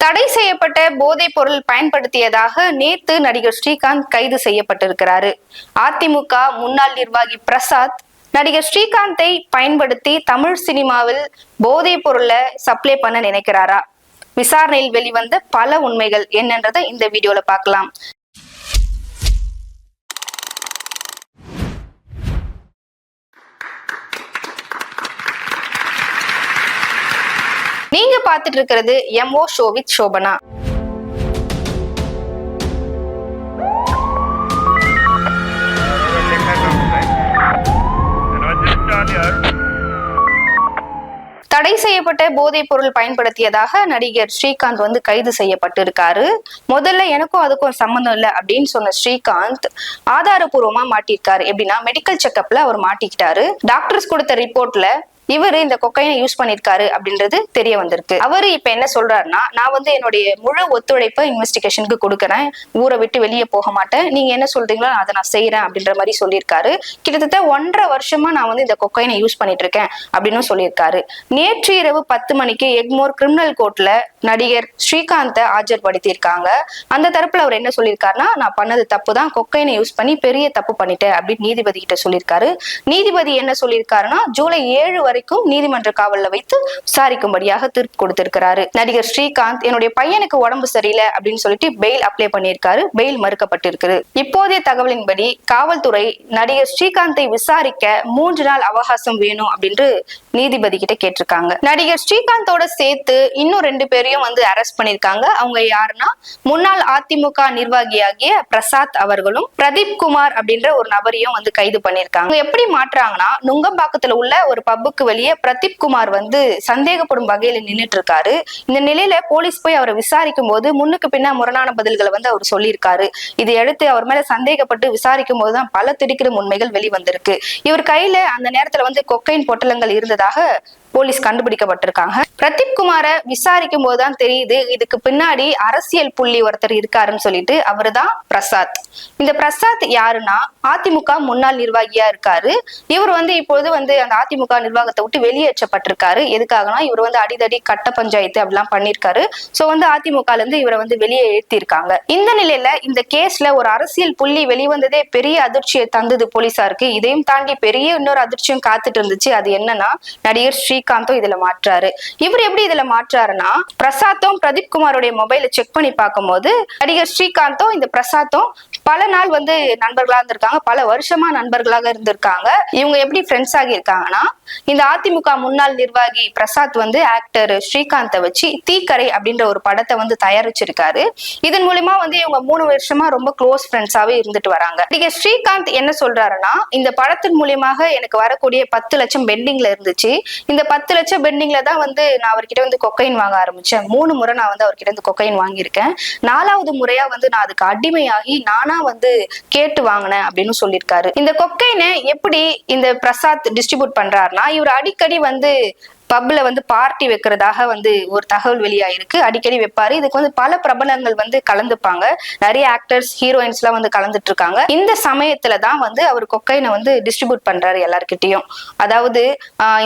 தடை செய்யப்பட்ட போதைப் பொருள் பயன்படுத்தியதாக நேத்து நடிகர் ஸ்ரீகாந்த் கைது செய்யப்பட்டிருக்கிறாரு. அதிமுக முன்னாள் நிர்வாகி பிரசாத் நடிகர் ஸ்ரீகாந்தை பயன்படுத்தி தமிழ் சினிமாவில் போதைப் பொருளை சப்ளை பண்ண நினைக்கிறாரா? விசாரணையில் வெளிவந்த பல உண்மைகள் என்னன்றதை இந்த வீடியோல பார்க்கலாம். நீங்க பாத்துட்டு இருக்கிறது எம்ஓ ஷோ வித் சோபனா தடை செய்யப்பட்ட போதைப் பொருள் பயன்படுத்தியதாக நடிகர் ஸ்ரீகாந்த் வந்து கைது செய்யப்பட்டிருக்காரு. முதல்ல எனக்கும் அதுக்கும் சம்மந்தம் இல்லை அப்படின்னு சொன்ன ஸ்ரீகாந்த் ஆதாரபூர்வமா மாட்டிருக்காரு எப்படின்னா மெடிக்கல் செக்கப்ல அவர் மாட்டிக்கிட்டாரு. டாக்டர்ஸ் கொடுத்த ரிப்போர்ட்ல இவர் இந்த கொக்கைனை யூஸ் பண்ணிருக்காரு அப்படின்றது தெரிய வந்திருக்கு. அவரு இப்ப என்ன சொல்றாருன்னா நான் வந்து என்னுடைய முழு ஒத்துழைப்பை இன்வெஸ்டிகேஷனுக்கு கொடுக்குறேன். ஊரை விட்டு வெளியே போக மாட்டேன். நீங்க என்ன சொல்றீங்களோ அதை நான் செய்யறேன் அப்படின்ற மாதிரி சொல்லியிருக்காரு. கிட்டத்தட்ட ஒன்றரை வருஷமா நான் வந்து இந்த கொக்கைனை யூஸ் பண்ணிட்டு இருக்கேன் அப்படின்னு சொல்லியிருக்காரு. நேற்று இரவு பத்து மணிக்கு எக்மோர் கிரிமினல் கோர்ட்ல நடிகர் ஸ்ரீகாந்தை ஆஜர்படுத்தியிருக்காங்க. அந்த தரப்புல அவர் என்ன சொல்லியிருக்காருன்னா நான் பண்ணது தப்பு தான். கொக்கைனை யூஸ் பண்ணி பெரிய தப்பு பண்ணிட்டேன் அப்படின்னு நீதிபதி கிட்ட சொல்லியிருக்காரு. நீதிபதி என்ன சொல்லியிருக்காருன்னா ஜூலை ஏழு வரைக்கும் நீதிமன்ற காவலில் வைத்து விசாரிக்கும்படியாக தீர்ப்பு கொடுத்திருக்கிறாரு. நடிகர் ஸ்ரீகாந்த் என்னுடைய பையனுக்கு உடம்பு சரியில்லை அப்படின்னு சொல்லிட்டு பெயில் அப்ளை பண்ணியிருக்காரு. பெயில் மறுக்கப்பட்டிருக்கு இப்போதைய தகவலின்படி காவல்துறை நடிகர் ஸ்ரீகாந்தை விசாரிக்க மூன்று நாள் அவகாசம் வேணும் அப்படின்று நீதிபதி கிட்ட கேட்டிருக்காங்க. நடிகர் ஸ்ரீகாந்தோட சேர்த்து இன்னும் ரெண்டு பேரையும் வந்து அரெஸ்ட் பண்ணிருக்காங்க அவங்க யாருன்னா முன்னாள் அதிமுக நிர்வாகியாகிய பிரசாத் அவர்களும் பிரதீப் குமார் அப்படின்ற ஒரு நபரையும் வந்து கைது பண்ணிருக்காங்க எப்படி மாற்றாங்கன்னா நுங்கம்பாக்கத்துல உள்ள ஒரு பப்புக்கு வெளியே பிரதீப் குமார் வந்து சந்தேகப்படும் வகையில நின்னுட்டு இருக்காரு இந்த நிலையில போலீஸ் போய் அவரை விசாரிக்கும் போது முன்னுக்கு பின்ன முரணான பதில்களை வந்து அவர் சொல்லியிருக்காரு. இதை அடுத்து அவர் மேல சந்தேகப்பட்டு விசாரிக்கும் போதுதான் பல திடுக்கிடும் உண்மைகள் வெளிவந்திருக்கு. இவர் கையில அந்த நேரத்துல வந்து கொக்கைன் பொட்டலங்கள் இருந்ததா? இருந்ததாக போலீஸ் கண்டுபிடிக்கப்பட்டிருக்காங்க. பிரதீப் குமாரை விசாரிக்கும் போதுதான் தெரியுது இதுக்கு பின்னாடி அரசியல் புள்ளி ஒருத்தர் இருக்காருன்னு சொல்லிட்டு அவருதான் பிரசாத். இந்த பிரசாத் யாருன்னா அதிமுக முன்னாள் நிர்வாகியா இருக்காரு. இவர் வந்து இப்பொழுது வந்து அந்த அதிமுக நிர்வாகத்தை விட்டு வெளியேற்றப்பட்டிருக்காரு. எதுக்காகனா இவர் வந்து அடிதடி கட்ட பஞ்சாயத்து அப்படிலாம் பண்ணிருக்காரு சோ வந்து அதிமுக இருந்து இவரை வந்து வெளியே எழுத்திருக்காங்க இந்த நிலையில இந்த கேஸ்ல ஒரு அரசியல் புள்ளி வெளிவந்ததே பெரிய அதிர்ச்சியை தந்தது போலீசாருக்கு இதையும் தாண்டி பெரிய இன்னொரு அதிர்ச்சியும் காத்துட்டு இருந்துச்சு. அது என்னன்னா நடிகர் ஸ்ரீ ஸ்ரீகாந்தும் இதுல மாற்றாரு. இவர் எப்படி இதுல மாற்றாருன்னா பிரசாத்தும் பிரதீப் குமாருடைய மொபைலை செக் பண்ணி பார்க்கும்போது நடிகர் ஸ்ரீகாந்தும் இந்த பிரசாத்தும் பல நாள் வந்து நண்பர்களா இருந்திருக்காங்க. பல வருஷமா நண்பர்களாக இருந்திருக்காங்க. இவங்க எப்படி ஃப்ரெண்ட்ஸ் ஆகி இருக்காங்கன்னா இந்த அதிமுக முன்னாள் நிர்வாகி பிரசாத் வந்து ஆக்டர் ஸ்ரீகாந்தை வச்சு தீக்கரை அப்படின்ற ஒரு படத்தை வந்து தயாரிச்சிருக்காரு. இதன் மூலியமா வந்து இவங்க மூணு வருஷமா ரொம்ப க்ளோஸ் ஃப்ரெண்ட்ஸாவே இருந்துட்டு வராங்க. நீங்க ஸ்ரீகாந்த் என்ன சொல்றாருன்னா இந்த படத்தின் மூலியமாக எனக்கு வரக்கூடிய பத்து லட்சம் பெண்டிங்ல இருந்துச்சு. இந்த பத்து லட்சம் பெண்டிங்ல தான் வந்து நான் அவர்கிட்ட வந்து கொக்கைன் வாங்க ஆரம்பிச்சேன். மூணு முறை நான் வந்து அவர்கிட்ட வந்து கொக்கைன் வாங்கியிருக்கேன். நாலாவது முறையா வந்து நான் அதுக்கு அடிமையாகி நானா வந்து கேட்டு வாங்கினேன் அப்படின்னு சொல்லியிருக்காரு. இந்த கொக்கைனை எப்படி இந்த பிரசாத் டிஸ்ட்ரிபியூட் பண்றாருன்னா இவர் அடிக்கடி வந்து பப்ல வந்து பார்ட்டி வைக்கிறதாக வந்து ஒரு தகவல் வெளியாயிருக்கு. அடிக்கடி வைப்பாரு. இதுக்கு வந்து பல பிரபலங்கள் வந்து கலந்துப்பாங்க. நிறைய ஆக்டர்ஸ் ஹீரோயின்ஸ் எல்லாம் வந்து கலந்துட்டு இருக்காங்க இந்த சமயத்துல தான் வந்து அவர் கொக்கைனை வந்து டிஸ்ட்ரிபியூட் பண்றாரு எல்லார்கிட்டயும். அதாவது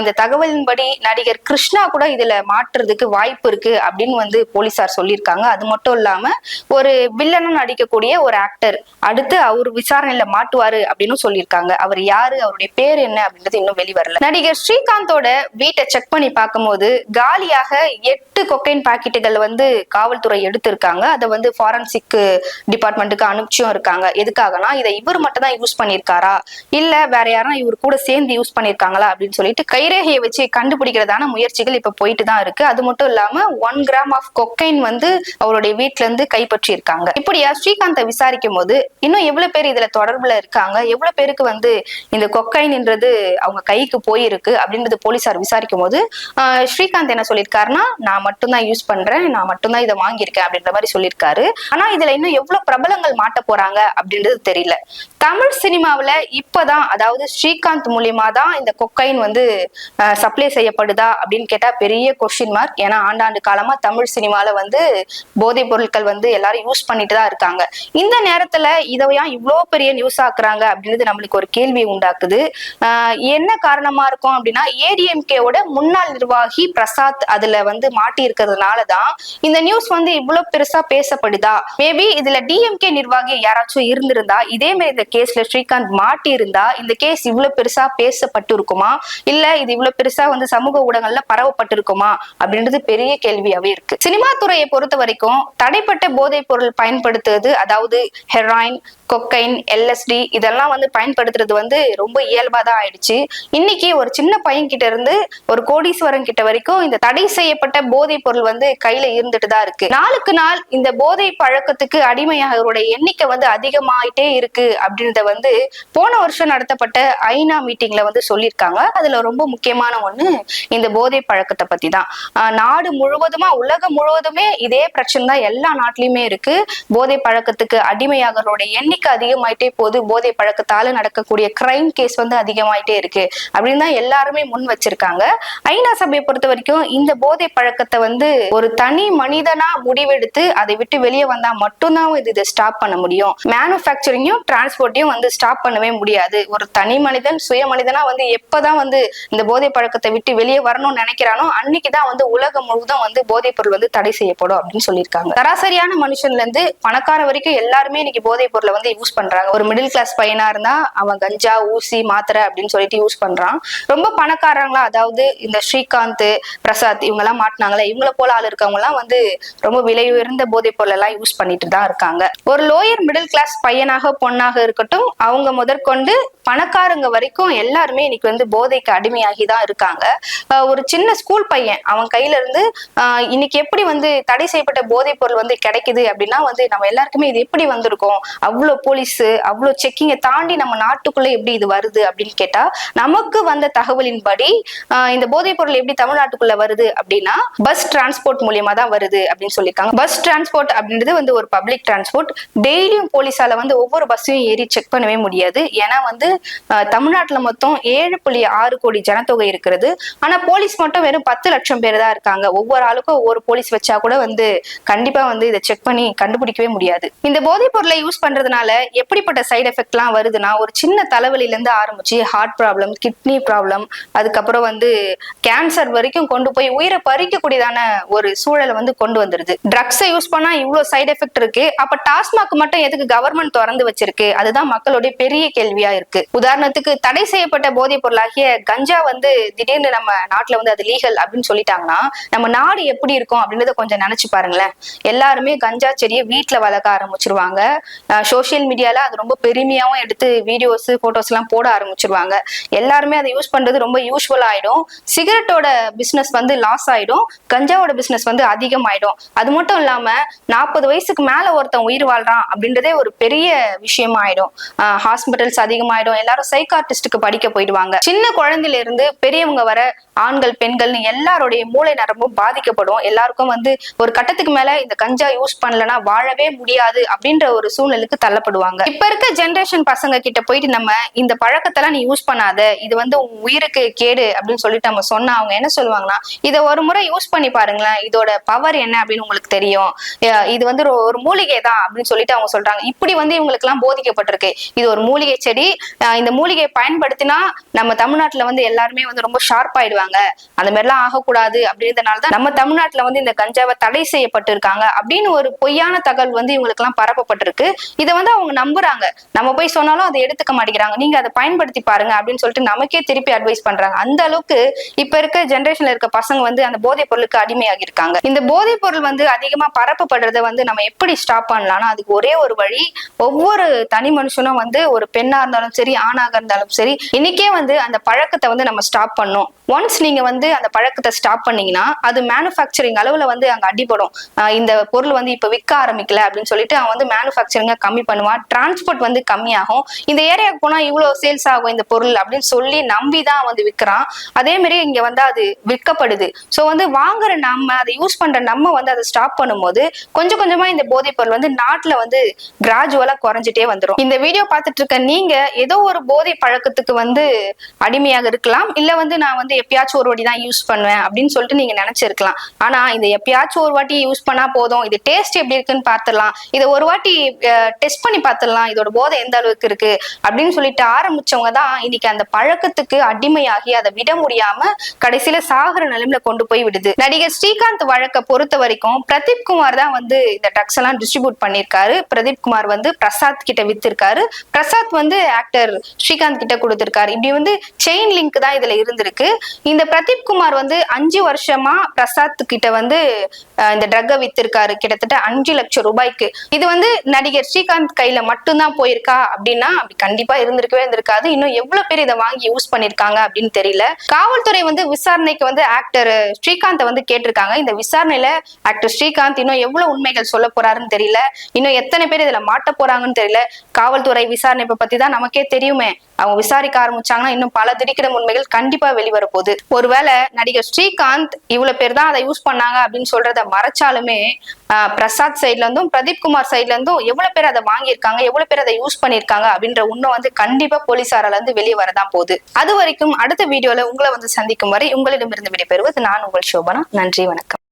இந்த தகவலின்படி நடிகர் கிருஷ்ணா கூட இதுல மாற்றுறதுக்கு வாய்ப்பு இருக்கு அப்படின்னு வந்து போலீசார் சொல்லியிருக்காங்க. அது மட்டும் இல்லாம ஒரு வில்லனும் நடிக்கக்கூடிய ஒரு ஆக்டர் அடுத்து அவர் விசாரணையில மாட்டுவாரு அப்படின்னு சொல்லியிருக்காங்க. அவர் யாரு? அவருடைய பேர் என்ன அப்படின்றது இன்னும் வெளிவரல. நடிகர் ஸ்ரீகாந்தோட வீட்டை செக் பண்ணி பார்க்கும்போது காலியாக எட்டு கொக்கைன் பாக்கெட்டுகள் வந்து காவல்துறை எடுத்திருக்காங்க. அதை வந்து ஃபாரன்சிக் டிபார்ட்மெண்ட்டுக்கு அனுப்பிச்சும் இருக்காங்க. எதுக்காகனா இதை இவர் மட்டும் தான் யூஸ் பண்ணியிருக்காரா? இல்ல வேற யாரும் இவர் கூட சேர்ந்து யூஸ் பண்ணியிருக்காங்களா? அப்படின்னு சொல்லிட்டு கைரேகையை வச்சு கண்டுபிடிக்கிறதான முயற்சிகள் இப்ப போயிட்டு தான் இருக்கு. அது மட்டும் இல்லாம ஒன் கிராம் ஆஃப் கொக்கைன் வந்து அவருடைய வீட்டுல இருந்து கைப்பற்றி இருக்காங்க இப்படியா ஸ்ரீகாந்தை விசாரிக்கும் போது இன்னும் எவ்வளவு பேர் இதுல தொடர்புல இருக்காங்க? எவ்வளவு பேருக்கு வந்து இந்த கொக்கைன்ன்றது அவங்க கைக்கு போயிருக்கு? அப்படின்றது போலீசார் விசாரிக்கும் போது ஸ்ரீகாந்த் என்ன சொல்லியிருக்காருன்னா நான் மட்டும்தான் யூஸ் பண்றேன் நான் மட்டும்தான் இதை வாங்கியிருக்கேன் அப்படின்ற மாதிரி சொல்லியிருக்காரு ஆனா இதுல இன்னும் எவ்வளவு பிரபலங்கள் மாட்ட போறாங்க அப்படின்றது தெரியல. தமிழ் சினிமாவுல இப்பதான் அதாவது ஸ்ரீகாந்த் மூலியமா தான் இந்த கொக்கைன் வந்து சப்ளை செய்யப்படுதா அப்படின்னு கேட்டா பெரிய கொஸ்டின் மார்க் ஏன்னா ஆண்டாண்டு காலமா தமிழ் சினிமால வந்து போதைப் பொருட்கள் வந்து எல்லாரும் யூஸ் பண்ணிட்டு தான் இருக்காங்க. இந்த நேரத்துல இதையா இவ்வளோ பெரிய நியூஸ் ஆக்குறாங்க அப்படின்றது நம்மளுக்கு ஒரு கேள்வி உண்டாக்குது. ஆஹ் என்ன காரணமா இருக்கும் அப்படின்னா ஏடிஎம்கேவோட முன்னாள் நிர்வாகி பிரசாத் அதுல வந்து மாட்டி இருக்கிறதுனாலதான் இந்த நியூஸ் வந்து இவ்வளவு பெருசா பேசப்படுதா? மேபி இதுல டிஎம்கே நிர்வாகி யாராச்சும் இருந்திருந்தா இதே மாதிரி இந்த கேஸ்ல ஸ்ரீகாந்த் மாட்டி இருந்தா இந்த கேஸ் இவ்வளவு பெருசா பேசப்பட்டு இருக்குமா இல்ல இது இவ்வளவு பெருசா வந்து சமூக ஊடகங்கள்ல பரவப்பட்டிருக்குமா? அப்படின்றது பெரிய கேள்வியாவே இருக்கு. சினிமா துறையை பொறுத்த வரைக்கும் தடைப்பட்ட போதைப் பொருள் பயன்படுத்துவது அதாவது ஹெராயின் கொக்கைன் எல்எஸ்டி இதெல்லாம் வந்து பயன்படுத்துறது வந்து ரொம்ப இயல்பாக தான் ஆயிடுச்சு. இன்னைக்கு ஒரு சின்ன பையன் கிட்ட இருந்து ஒரு கோடீஸ்வரன் கிட்ட வரைக்கும் இந்த தடை செய்யப்பட்ட போதைப் பொருள் வந்து கையில இருந்துட்டு தான் இருக்கு. நாளுக்கு நாள் இந்த போதை பழக்கத்துக்கு அடிமையாகிறவரோட எண்ணிக்கை வந்து அதிகமாயிட்டே இருக்கு அப்படின்றத வந்து போன வருஷம் நடத்தப்பட்ட ஐநா மீட்டிங்ல வந்து சொல்லியிருக்காங்க. அதுல ரொம்ப முக்கியமான ஒண்ணு இந்த போதை பழக்கத்தை பத்தி தான் நாடு முழுவதுமா உலகம் முழுவதுமே இதே பிரச்சனை தான் எல்லா நாட்டிலயுமே இருக்கு. போதை பழக்கத்துக்கு அடிமையாகிறோட எண்ணிக்கை அதிகமாயிட்டே போது போதை பழக்கத்தால நடக்கக்கூடிய கிரைம் கேஸ் வந்து அதிகமாயிட்டே இருக்கு. அப்படின்னு தான் எல்லாருமே முன் வச்சிருக்காங்க. ஐநா சபையை பொறுத்த வரைக்கும் இந்த போதை பழக்கத்தை வந்து ஒரு தனி மனிதனா முடிவெடுத்து அதை விட்டு வெளியே வந்தா மட்டும்தான் இது இதை ஸ்டாப் பண்ண முடியும். மேனுஃபேக்சரிங்கும் டிரான்ஸ்போர்ட்டையும் வந்து ஸ்டாப் பண்ணவே முடியாது. ஒரு தனி மனிதன் சுய மனிதனா வந்து எப்பதான் வந்து இந்த போதை பழக்கத்தை விட்டு வெளியே வரணும்னு நினைக்கிறானோ அன்னைக்கு தான் வந்து உலகம் முழுவதும் வந்து போதைப் பொருள் வந்து தடை செய்யப்படும் அப்படின்னு சொல்லியிருக்காங்க. சராசரியான மனுஷன்ல இருந்து பணக்கார வரைக்கும் எல்லாருமே இன்னைக்கு போதைப் பொருளை வந்து யூஸ் பண்றாங்க. ஒரு மிடில் கிளாஸ் பையனா இருந்தா அவன் கஞ்சா ஊசி மாத்திரை அப்படின்னு சொல்லிட்டு யூஸ் பண்றான். ரொம்ப பணக்காரங்களா அதாவது இந்த ஸ்ரீகாந்த் பிரசாத் இவங்க எல்லாம் மாட்டினாங்களே இவங்கள போல ஆள் இருக்கவங்க எல்லாம் வந்து ரொம்ப விலை உயர்ந்த போதைப் பொருள் எல்லாம் யூஸ் பண்ணிட்டு தான் இருக்காங்க. ஒரு லோயர் மிடில் கிளாஸ் பையனாக பொண்ணாக இருக்கட்டும் அவங்க முதற்கொண்டு பணக்காரங்க வரைக்கும் எல்லாருமே இன்னைக்கு வந்து போதைக்கு அடிமையாகி தான் இருக்காங்க. ஒரு சின்ன ஸ்கூல் பையன் அவன் கையில இருந்து ஆஹ் இன்னைக்கு எப்படி வந்து தடை செய்யப்பட்ட போதைப் பொருள் வந்து கிடைக்குது அப்படின்னா வந்து நம்ம எல்லாருக்குமே இது எப்படி வந்திருக்கும்? அவ்வளோ போலீஸ் அவ்வளோ செக்கிங்கை தாண்டி நம்ம நாட்டுக்குள்ள எப்படி இது வருது அப்படின்னு கேட்டா நமக்கு வந்த தகவலின்படி இந்த போதைப் பொருள் எப்படி தமிழ்நாட்டுக்குள்ள வருது அப்படின்னா பஸ் டிரான்ஸ்போர்ட் மூலியமா தான் வருது அப்படின்னு சொல்லியிருக்காங்க. பஸ் டிரான்ஸ்போர்ட் அப்படின்றது வந்து ஒரு பப்ளிக் டிரான்ஸ்போர்ட் டெய்லியும் போலீஸால வந்து ஒவ்வொரு பஸ்ஸையும் ஏறி செக் பண்ணவே முடியாது. ஏன்னா வந்து தமிழ்நாட்டுல மொத்தம் ஏழு புள்ளி ஆறு கோடி ஜனத்தொகை இருக்கிறது. ஆனா போலீஸ் மட்டும் வெறும் பத்து லட்சம் பேர் தான் இருக்காங்க. ஒவ்வொரு ஆளுக்கும் ஒவ்வொரு போலீஸ் வச்சா கூட வந்து கண்டிப்பா வந்து இதை செக் பண்ணி கண்டுபிடிக்கவே முடியாது. இந்த போதைப் பொருளை யூஸ் பண்றதுனால எப்படிப்பட்ட சைடு எஃபெக்ட்லாம் வருதுன்னா ஒரு சின்ன தலைவலில இருந்து ஆரம்பிச்சு ஹார்ட் ப்ராப்ளம் கிட்னி ப்ராப்ளம் அதுக்கப்புறம் வந்து கேன்சர் வரைக்கும் கொண்டு போய் உயிரை பறிக்கக்கூடியதான ஒரு சூழலை வந்து கொண்டு வந்துருது. ட்ரக்ஸை யூஸ் பண்ணா இவ்வளவு சைடு எஃபெக்ட் இருக்கு. அப்ப டாஸ்மாக் மட்டும் எதுக்கு கவர்மெண்ட் திறந்து வச்சிருக்கு? அதுதான் மக்களுடைய பெரிய கேள்வியா இருக்கு. உதாரணத்துக்கு தடை செய்யப்பட்ட போதைப் பொருளாகிய கஞ்சா வந்து திடீர்னு நம்ம நாட்டுல வந்து அது லீகல் அப்படின்னு சொல்லிட்டாங்கன்னா நம்ம நாடு எப்படி இருக்கும் அப்படின்றத கொஞ்சம் நினைச்சு பாருங்களேன். எல்லாருமே கஞ்சா செடியை வீட்டுல வளர்க்க ஆரம்பிச்சிருவாங்க. சோசியல் மீடியால அது ரொம்ப பெருமையாவும் எடுத்து வீடியோஸ் போட்டோஸ் எல்லாம் போட ஆரம்பிச்சிருவாங்க. எல்லாருமே அதை யூஸ் பண்றது ரொம்ப யூஸ்வல் ஆயிடும். சிகரெட்டோட பிசினஸ் வந்து லாஸ் ஆயிடும். கஞ்சாவோட பிசினஸ் வந்து அதிகமாயிடும். அது மட்டும் இல்லாம நாற்பது வயசுக்கு மேல ஒருத்தன் உயிர் வாழ்றான் அப்படின்றதே ஒரு பெரிய விஷயமா ஆயிடும் ஹாஸ்பிட்டல்ஸ் அதிகமாயிடும். எல்லாரும் சைக்கார்டிஸ்டுக்கு படிக்க போயிடுவாங்க. சின்ன குழந்தையில இருந்து பெரியவங்க வர ஆண்கள் பெண்கள்னு எல்லாருடைய மூளை நரம்பும் பாதிக்கப்படும். எல்லாருக்கும் வந்து ஒரு கட்டத்துக்கு மேல இந்த கஞ்சா யூஸ் பண்ணலன்னா வாழவே முடியாது அப்படின்ற ஒரு சூழ்நிலைக்கு கவலைப்படுவாங்க. இப்ப இருக்க ஜென்ரேஷன் பசங்க கிட்ட போயிட்டு நம்ம இந்த பழக்கத்தெல்லாம் நீ யூஸ் பண்ணாத. இது வந்து உன் உயிருக்கு கேடு அப்படின்னு சொல்லிட்டு நம்ம சொன்னா அவங்க என்ன சொல்லுவாங்கன்னா இதை ஒரு முறை யூஸ் பண்ணி பாருங்களேன். இதோட பவர் என்ன அப்படின்னு உங்களுக்கு தெரியும். இது வந்து ஒரு- மூலிகை தான் அப்படின்னு சொல்லிட்டு அவங்க சொல்றாங்க. இப்படி வந்து இவங்களுக்கு எல்லாம் போதிக்கப்பட்டிருக்கு. இது ஒரு மூலிகை செடி. இந்த மூலிகையை பயன்படுத்தினா நம்ம தமிழ்நாட்டுல வந்து எல்லாருமே வந்து ரொம்ப ஷார்ப் ஆயிடுவாங்க. அந்த மாதிரிலாம் ஆகக்கூடாது அப்படின்றதுனாலதான் நம்ம தமிழ்நாட்டுல வந்து இந்த கஞ்சாவை தடை செய்யப்பட்டு இருக்காங்க அப்படின்னு ஒரு பொய்யான தகவல் வந்து இவங்களுக்கு எல்லாம் பரப்பப்பட்டிருக்கு. இதை வந்து அவங்க நம்புறாங்க. நம்ம போய் சொன்னாலும் அதை எடுத்துக்க மாட்டேங்கிறாங்க. நீங்க அதை பயன்படுத்தி பாருங்க அப்படின்னு சொல்லிட்டு நமக்கே திருப்பி அட்வைஸ் பண்றாங்க. அந்த அளவுக்கு இப்ப இருக்க ஜென்ரேஷன்ல இருக்க பசங்க வந்து அந்த போதைப் பொருளுக்கு அடிமையாகி இருக்காங்க. இந்த போதைப் பொருள் வந்து அதிகமா பரப்பப்படுறத வந்து நம்ம எப்படி ஸ்டாப் பண்ணலாம்னா அதுக்கு ஒரே ஒரு வழி ஒவ்வொரு தனி மனுஷனும் வந்து ஒரு பெண்ணா இருந்தாலும் சரி ஆணாக இருந்தாலும் சரி இன்னைக்கே வந்து அந்த பழக்கத்தை வந்து நம்ம ஸ்டாப் பண்ணோம் ஒன்ஸ் நீங்க வந்து அந்த பழக்கத்தை ஸ்டாப் பண்ணீங்கன்னா அது மேனுஃபேக்சரிங் அளவுல வந்து அங்க அடிபடும். இந்த பொருள் வந்து இப்ப விற்க ஆரம்பிக்கல அப்படின்னு சொல்லிட்டு அவன் வந்து மேனுஃபேக்சரிங்க கம்மி பண்ணுவான். பண்ணுவான் டிரான்ஸ்போர்ட் வந்து கம்மியாகும். இந்த ஏரியாவுக்கு போனா இவ்வளவு சேல்ஸ் ஆகும் இந்த பொருள் அப்படின்னு சொல்லி நம்பி தான் வந்து விற்கிறான் அதே மாதிரி இங்க வந்து அது விற்கப்படுது. ஸோ வந்து வாங்குற நம்ம அதை யூஸ் பண்ற நம்ம வந்து அதை ஸ்டாப் பண்ணும்போது கொஞ்சம் கொஞ்சமா இந்த போதைப் பொருள் வந்து நாட்டுல வந்து கிராஜுவலா குறைஞ்சிட்டே வந்துடும் இந்த வீடியோ பார்த்துட்டு இருக்க நீங்க ஏதோ ஒரு போதை பழக்கத்துக்கு வந்து அடிமையாக இருக்கலாம். இல்ல வந்து நான் வந்து எப்பயாச்சும் ஒரு வாட்டி தான் யூஸ் பண்ணுவேன் அப்படின்னு சொல்லிட்டு நீங்க நினைச்சிருக்கலாம். ஆனா இந்த எப்பயாச்சும் ஒரு வாட்டி யூஸ் பண்ணா போதும். இது டேஸ்ட் எப்படி இருக்குன்னு பார்த்துடலாம். இதை ஒரு வாட்டி டெஸ்ட் பண்ணி பார்த்துடலாம். இதோட போதை எந்த அளவுக்கு இருக்கு? அப்படின்னு சொல்லிட்டு ஆரம்பிச்சவங்க தான் இன்னைக்கு அந்த பழக்கத்துக்கு அடிமையாகி அதை விட முடியாம கடைசியில சாகர நிலைமையில கொண்டு போய் விடுது. நடிகர் ஸ்ரீகாந்த் வழக்க பொறுத்த வரைக்கும் பிரதீப் குமார் தான் வந்து இந்த ட்ரக்ஸ் எல்லாம் டிஸ்ட்ரிபியூட் பண்ணிருக்காரு பிரதீப் குமார் வந்து பிரசாத் கிட்ட வித்திருக்காரு. பிரசாத் வந்து ஆக்டர் ஸ்ரீகாந்த் கிட்ட கொடுத்திருக்காரு. இப்படி வந்து செயின் லிங்க் தான் இதுல இருந்திருக்கு. இந்த பிரதீப் குமார் வந்து அஞ்சு வருஷமா பிரசாத் கிட்ட வந்து இந்த ட்ரக்கை வித்திருக்காரு. கிட்டத்தட்ட அஞ்சு லட்சம் ரூபாய்க்கு. இது வந்து நடிகர் ஸ்ரீகாந்த் கையில மட்டும்தான் போயிருக்கா அப்படின்னா அப்படி கண்டிப்பா இருந்திருக்கவே இருந்திருக்காது. இன்னும் எவ்வளவு பேர் இதை வாங்கி யூஸ் பண்ணிருக்காங்க அப்படின்னு தெரியல. காவல்துறை வந்து விசாரணைக்கு வந்து ஆக்டர் ஸ்ரீகாந்த் வந்து கேட்டிருக்காங்க. இந்த விசாரணையில ஆக்டர் ஸ்ரீகாந்த் இன்னும் எவ்வளவு உண்மைகள் சொல்ல போறாருன்னு தெரியல. இன்னும் எத்தனை பேர் இதுல மாட்ட போறாங்கன்னு தெரியல. காவல்துறை விசாரணை பத்தி தான் நமக்கே தெரியுமே. அவங்க விசாரிக்க ஆரம்பிச்சாங்கன்னா இன்னும் பல திடுக்கிடும் உண்மைகள் கண்டிப்பா வெளிவர போகுது ஒருவேளை நடிகர் ஸ்ரீகாந்த் இவ்வளவு பேர் தான் அதை யூஸ் பண்ணாங்க அப்படின்னு சொல்றத மறைச்சாலுமே ஆஹ், பிரசாத் சைட்ல இருந்தும் பிரதீப் குமார் சைட்ல இருந்தும் எவ்வளவு பேர் அதை வாங்கியிருக்காங்க எவ்வளவு பேர் அதை யூஸ் பண்ணிருக்காங்க அப்படின்ற உண்மை வந்து கண்டிப்பா போலீசாரால இருந்து வெளியே வரதான் போகுது. அது வரைக்கும் அடுத்த வீடியோல உங்களை வந்து சந்திக்கும் வரை உங்களிடமிருந்து விடைபெறுவது நான் உங்கள் சோபனா. நன்றி வணக்கம்.